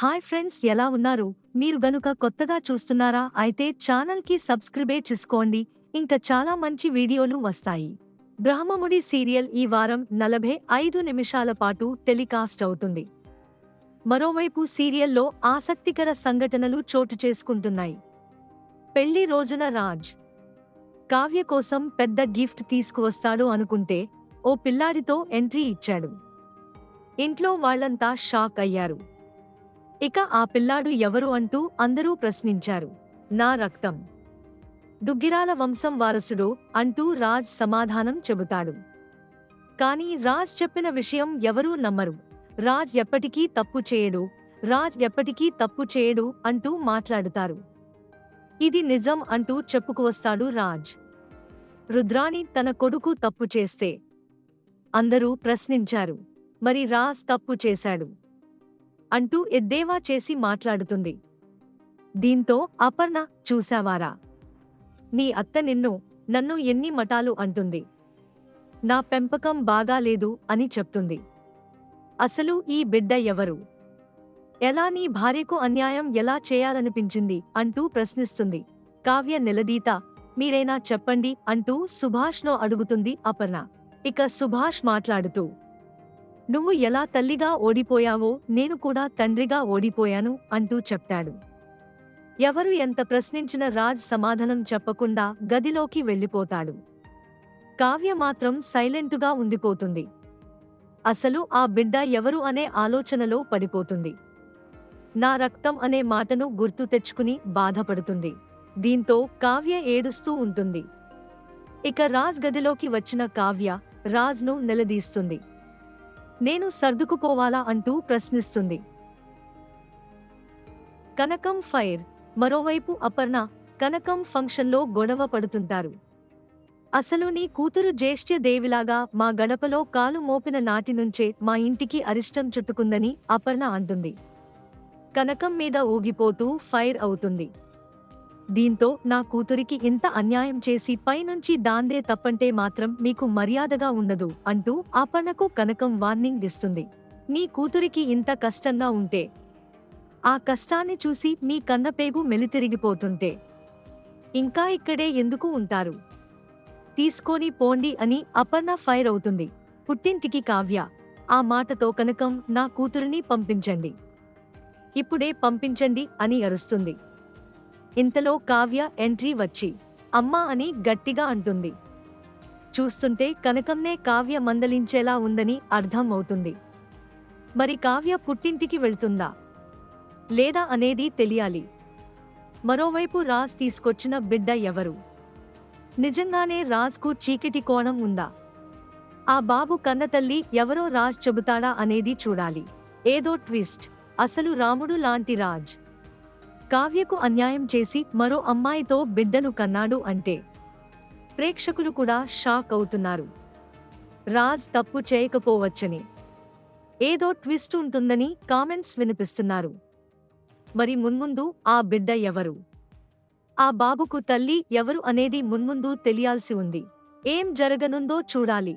Hi friends ఎలా ఉన్నారు? మీరు గనుక కొత్తగా చూస్తున్నారా అయితే ఛానల్కి సబ్స్క్రైబే చేసుకోండి. ఇంకా చాలా మంచి వీడియోలు వస్తాయి. బ్రహ్మముడి సీరియల్ ఈ వారం నలభై ఐదు నిమిషాల పాటు టెలికాస్ట్ అవుతుంది. మరోవైపు సీరియల్లో ఆసక్తికర సంఘటనలు చోటు చేసుకుంటున్నాయి. పెళ్ళి రోజున రాజ్ కావ్య కోసం పెద్ద గిఫ్ట్ తీసుకువస్తాడు అనుకుంటే ఓ పిల్లాడితో ఎంట్రీ ఇచ్చాడు. ఇంట్లో వాళ్ళంతా షాక్ అయ్యారు. ఇక ఆ పిల్లాడు ఎవరు అంటూ అందరూ ప్రశ్నించారు. నా రక్తం. దుగ్గిరాల వంశం వారసుడు అంటూ రాజ్ సమాధానం చెబుతాడు. కాని రాజ్ చెప్పిన విషయం ఎవరూ నమ్మరు. రాజ్ ఎప్పటికీ తప్పు చేయడు. రాజ్ ఎప్పటికీ తప్పు చేయడు అంటూ మాట్లాడుతారు. ఇది నిజం అంటూ చెప్పుకువస్తాడు రాజ్. రుద్రాణి తన కొడుకు తప్పు చేస్తే అందరూ ప్రశ్నించారు. మరి రాజ్ తప్పు చేశాడు. అంటూ ఎద్దేవా చేసి మాట్లాడుతుంది. దీంతో అపర్ణ చూశావారా? నీ అత్త నిన్ను నన్ను ఎన్ని మటాలు అంటుంది. నా పెంపకం బాగాలేదు అని చెప్తుంది. అసలు ఈ బిడ్డ ఎవరు? ఎలా నీ భార్యకు అన్యాయం ఎలా చేయాలనిపించింది? అంటూ ప్రశ్నిస్తుంది. కావ్య నిలదీత మీరైనా చెప్పండి? అంటూ సుభాష్ను అడుగుతుంది అపర్ణ. ఇక సుభాష్ మాట్లాడుతూ నువ్వు ఎలా తల్లిగా ఓడిపోయావో నేను కూడా తండ్రిగా ఓడిపోయాను అంటూ చెప్తాడు. ఎవరు ఎంత ప్రశ్నించిన రాజ్ సమాధానం చెప్పకుండా గదిలోకి వెళ్ళిపోతాడు. కావ్య మాత్రం సైలెంటుగా ఉండిపోతుంది. అసలు ఆ బిడ్డ ఎవరు అనే ఆలోచనలో పడిపోతుంది. నా రక్తం అనే మాటను గుర్తు తెచ్చుకుని బాధపడుతుంది. దీంతో కావ్య ఏడుస్తూ ఉంటుంది. ఇక రాజ్ గదిలోకి వచ్చిన కావ్య రాజ్ను నిలదీస్తుంది. నేను సర్దుకుపోవాలా అంటూ ప్రశ్నిస్తుంది. కనకం ఫైర్ మరోవైపు అపర్ణ కనకం ఫంక్షన్లో గొడవ పడుతుంటారు. అసలు నీ కూతురు జ్యేష్ఠ్య దేవిలాగా మా గడపలో కాలు మోపిన నాటి నుంచే మా ఇంటికి అరిష్టం చుట్టుకుందని అపర్ణ అంటుంది. కనకం మీద ఊగిపోతూ ఫైర్ అవుతుంది. దీంతో నా కూతురికి ఇంత అన్యాయం చేసి పైనుంచి దాందే తప్పంటే మాత్రం మీకు మర్యాదగా ఉండదు అంటూ అపర్ణకు కనకం వార్నింగ్ ఇస్తుంది. నీ కూతురికి ఇంత కష్టంగా ఉంటే ఆ కష్టాన్ని చూసి మీ కన్నపేగు మెలితిరిగిపోతుంటే ఇంకా ఇక్కడే ఎందుకు ఉంటారు? తీసుకొని పోండి అని అపర్ణ ఫైర్ అవుతుంది. పుట్టింటికి కావ్య ఆ మాటతో కనకం నా కూతురిని పంపించండి. ఇప్పుడే పంపించండి అని అరుస్తుంది. ఇంతలో కావ్య ఎంట్రీ వచ్చి అమ్మా అని గట్టిగా అంటుంది. చూస్తుంటే కనకంనే కావ్య మందలించేలా ఉందని అర్థం అవుతుంది మరి కావ్య పుట్టింటికి వెళ్తుందా? లేదా అనేది తెలియాలి. మరోవైపు రాజ్ తీసుకొచ్చిన బిడ్డ ఎవరు? నిజంగానే రాజ్కు చీకటి కోణం ఉందా? ఆ బాబు కన్నతల్లి ఎవరో రాజ్ చెబుతాడా అనేది చూడాలి. ఏదో ట్విస్ట్. అసలు రాముడు లాంటి రాజ్. కావ్యకు అన్యాయం చేసి మరో అమ్మాయితో బిడ్డను కన్నాడు అంటే ప్రేక్షకులు కూడా షాక్ అవుతున్నారు. రాజ్ తప్పు చేయకపోవచ్చని. ఏదో ట్విస్ట్ ఉంటుందని కామెంట్స్ వినిపిస్తున్నారు. మరి మున్ముందు ఆ బిడ్డ ఎవరు? ఆ బాబుకు తల్లి ఎవరు అనేది మున్ముందు తెలియాల్సి ఉంది. ఏం జరగనుందో చూడాలి.